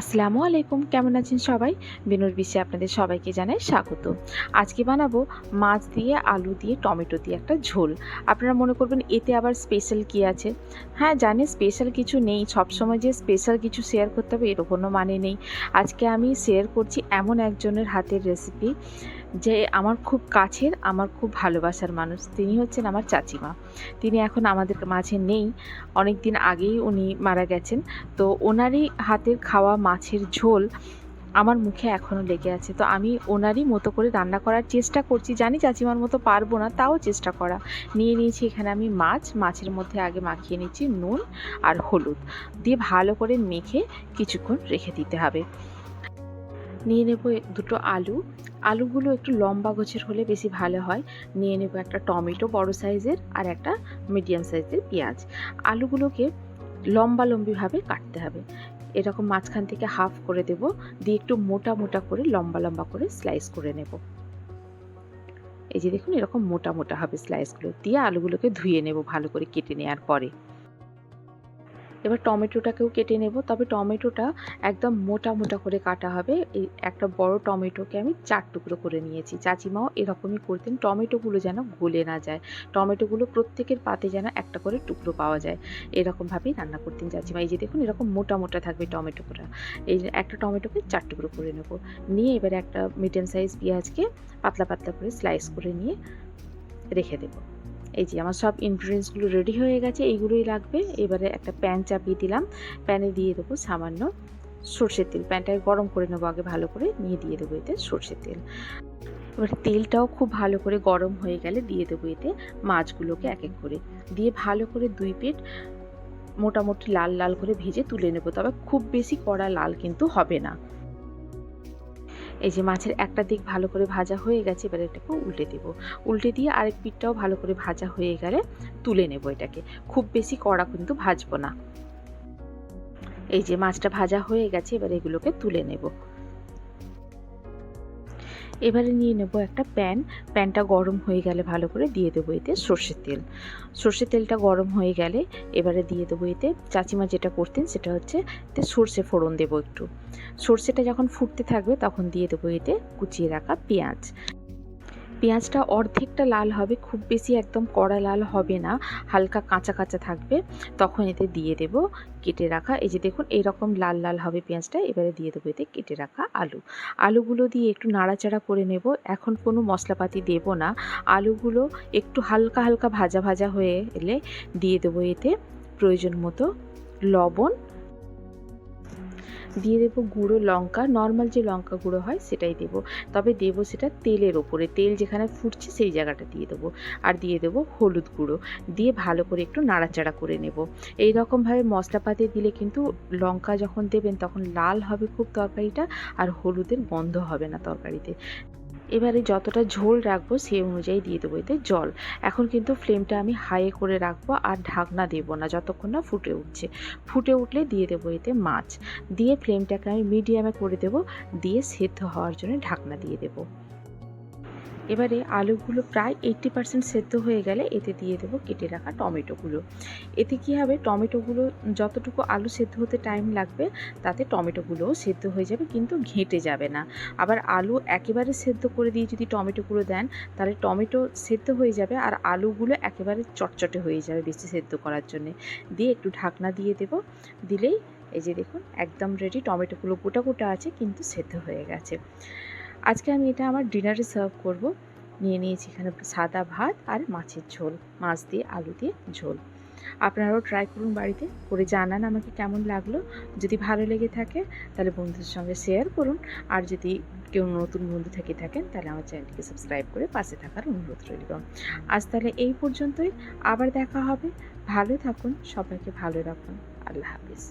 আসসালামু আলাইকুম, কেমন আছেন সবাই? বিনুর বিশ্বে আপনাদের সবাইকে জানাই স্বাগত। আজকে বানাবো মাছ দিয়ে আলু দিয়ে টমেটো দিয়ে একটা ঝোল। আপনারা মনে করবেন এতে আবার স্পেশাল কি আছে? হ্যাঁ জানি স্পেশাল কিছু নেই। সবসময় যে স্পেশাল কিছু শেয়ার করতে হবে এর কোনো মানে নেই। আজকে আমি শেয়ার করছি এমন একজনের হাতের রেসিপি যে আমার খুব কাছের, আমার খুব ভালোবাসার মানুষ। তিনি হচ্ছেন আমার চাচিমা। তিনি এখন আমাদের মাঝে নেই। অনেক দিন আগেই উনি মারা গেছেন। তো ওনারই হাতের খাওয়া মাছের ঝোল আমার মুখে এখনও লেগে আছে। তো আমি ওনারই মতো করে রান্না করার চেষ্টা করছি। জানি চাচিমার মতো পারব না, তাও চেষ্টা করা। নিয়ে নিয়েছি এখানে আমি মাছ। মাছের মধ্যে আগে মাখিয়ে নিচ্ছি নুন আর হলুদ। দিয়ে ভালো করে মেখে কিছুক্ষণ রেখে দিতে হবে। নিয়ে নেব দুটো আলু আলুগুলো একটু লম্বা গোছের হলে বেশি ভালো হয়। নিয়ে নেব একটা টমেটো বড় সাইজের আর একটা মিডিয়াম সাইজের পেঁয়াজ। আলুগুলোকে লম্বা লম্বিভাবে কাটতে হবে। এরকম মাঝখান থেকে হাফ করে দেব। দিয়ে একটু মোটা মোটা করে লম্বা লম্বা করে স্লাইস করে নেব। এই যে দেখুন এরকম মোটা মোটা হবে স্লাইসগুলো। দিয়ে আলুগুলোকে ধুয়ে নেব ভালো করে কেটে নেওয়ার পরে। এবার টমেটোটাকেও কেটে নেব। তবে টমেটোটা একদম মোটা মোটা করে কাটা হবে। এই একটা বড় টমেটোকে আমি চার টুকরো করে নিয়েছি। চাচিমাও এরকমই করতেন। টমেটোগুলো যেন গলে না যায়। টমেটোগুলো প্রত্যেকের পাতে যেন একটা করে টুকরো পাওয়া যায়। এরকমভাবেই রান্না করতেন চাচিমা। এই যে দেখুন, এরকম মোটা মোটা থাকবে টমেটোটা এই একটা টমেটোকে চার টুকরো করে নেব। নিয়ে এবার একটা মিডিয়াম সাইজ পেঁয়াজকে পাতলা পাতলা করে স্লাইস করে নিয়ে রেখে দেবো। এই যে আমার সব ইনগ্রিডিয়েন্টসগুলো রেডি হয়ে গেছে, এইগুলোই লাগবে। এবারে একটা প্যান চাপিয়ে দিলাম। প্যানে দিয়ে দেবো সামান্য সর্ষের তেল। প্যানটাকে গরম করে নেব আগে ভালো করে। নিয়ে দিয়ে দেবো এতে সর্ষের তেল। এবার তেলটাও খুব ভালো করে গরম হয়ে গেলে দিয়ে দেবো এতে মাছগুলোকে এক এক করে। দিয়ে ভালো করে দুই পেট মোটামুটি লাল লাল করে ভেজে তুলে নেব। তবে খুব বেশি কড়া লাল কিন্তু হবে না। এই যে মাছের একটা দিক ভালো করে ভাজা হয়ে গেছে, এবার এটাকে উল্টে দেব। উল্টে দিয়ে আরেক পিঠটাও ভালো করে ভাজা হয়ে গেলে তুলে নেব এটাকে। খুব বেশি কড়া কিন্তু ভাজবো না। এই যে মাছটা ভাজা হয়ে গেছে, এবার এগুলোকে তুলে নেব। এবারে নিয়ে নেব একটা প্যান। প্যানটা গরম হয়ে গেলে ভালো করে দিয়ে দেবো এতে সর্ষের তেল। সর্ষের তেলটা গরম হয়ে গেলে এবারে দিয়ে দেবো এতে চাচিমা যেটা করতেন সেটা হচ্ছে এতে সর্ষে ফোড়ন দেবো একটু। সর্ষেটা যখন ফুটতে থাকবে তখন দিয়ে দেবো এতে কুচিয়ে রাখা পেঁয়াজ। পেঁয়াজটা অর্ধেকটা লাল হবে, খুব বেশি একদম কড়া লাল হবে না, হালকা কাঁচা কাঁচা থাকবে। তখন এতে দিয়ে দেব কেটে রাখা, এই যে দেখুন এরকম লাল লাল হবে পেঁয়াজটা, এবারে দিয়ে দেবো এতে কেটে রাখা আলু। আলুগুলো দিয়ে একটু নাড়াচাড়া করে নেব, এখন কোনো মশলাপাতি দেব না। আলুগুলো একটু হালকা হালকা ভাজা ভাজা হয়ে এলে দিয়ে দেবো এতে প্রয়োজন মতো লবণ দিয়ে দেবো গুঁড়ো লঙ্কা নর্মাল যে লঙ্কা গুঁড়ো হয় সেটাই দেব। তবে দেবো সেটা তেলের ওপরে, তেল যেখানে ফুটছে সেই জায়গাটা দিয়ে দেবো। আর দিয়ে দেবো হলুদ গুঁড়ো, দিয়ে ভালো করে একটু নাড়াচাড়া করে নেব। এই রকমভাবে মশলাপাতি দিলে কিন্তু লঙ্কা যখন দেবেন তখন লাল হবে খুব তরকারিটা, আর হলুদের গন্ধ হবে না তরকারিতে। এবারে যতটা ঝোল রাখব সেই অনুযায়ী দিয়ে দেবো এতে জল। এখন কিন্তু ফ্লেমটা আমি হাইয়ে করে রাখব আর ঢাকনা দেবো না, যতক্ষণ না ফুটে উঠছে। ফুটে উঠলে দিয়ে দেবো এতে মাছ। দিয়ে ফ্লেমটাকে আমি মিডিয়ামে করে দেবো, দিয়ে সেদ্ধ হওয়ার জন্য ঢাকনা দিয়ে দেবো। এবারে আলুগুলো প্রায় এইট্টি পার্সেন্ট সেদ্ধ হয়ে গেলে এতে দিয়ে দেবো কেটে রাখা টমেটোগুলো। এতে কী হবে? টমেটোগুলো যতটুকু আলু সেদ্ধ হতে টাইম লাগবে, তাতে টমেটোগুলোও সেদ্ধ হয়ে যাবে, কিন্তু ঘেঁটে যাবে না। আবার আলু একেবারে সেদ্ধ করে দিয়ে যদি টমেটোগুলো দেন, তাহলে টমেটো সেদ্ধ হয়ে যাবে আর আলুগুলো একেবারে চটচটে হয়ে যাবে বেশি সেদ্ধ করার জন্যে। দিয়ে একটু ঢাকনা দিয়ে দেব। দিলেই এই যে দেখুন, একদম রেডি টমেটোগুলো গোটা গোটা আছে, কিন্তু সেদ্ধ হয়ে গেছে। আজকে আমি এটা আমার ডিনারে সার্ভ করব। নিয়ে নিয়েছি এখানে সাদা ভাত আর মাছের ঝোল, মাছ দিয়ে, আলু দিয়ে ঝোল। আপনারাও ট্রাই করুন বাড়িতে করে জানান আমাকে কেমন লাগল। যদি ভালো লেগে থাকে তাহলে বন্ধুদের সঙ্গে শেয়ার করুন। আর যদি কেউ নতুন বন্ধু থেকে থাকেন তাহলে আমার চ্যানেলটিকে সাবস্ক্রাইব করে পাশে থাকার অনুরোধ রইল। আজ তাহলে এই পর্যন্তই। আবার দেখা হবে। ভালো থাকুন, সবাইকে ভালো রাখুন। আল্লাহ হাফিজ।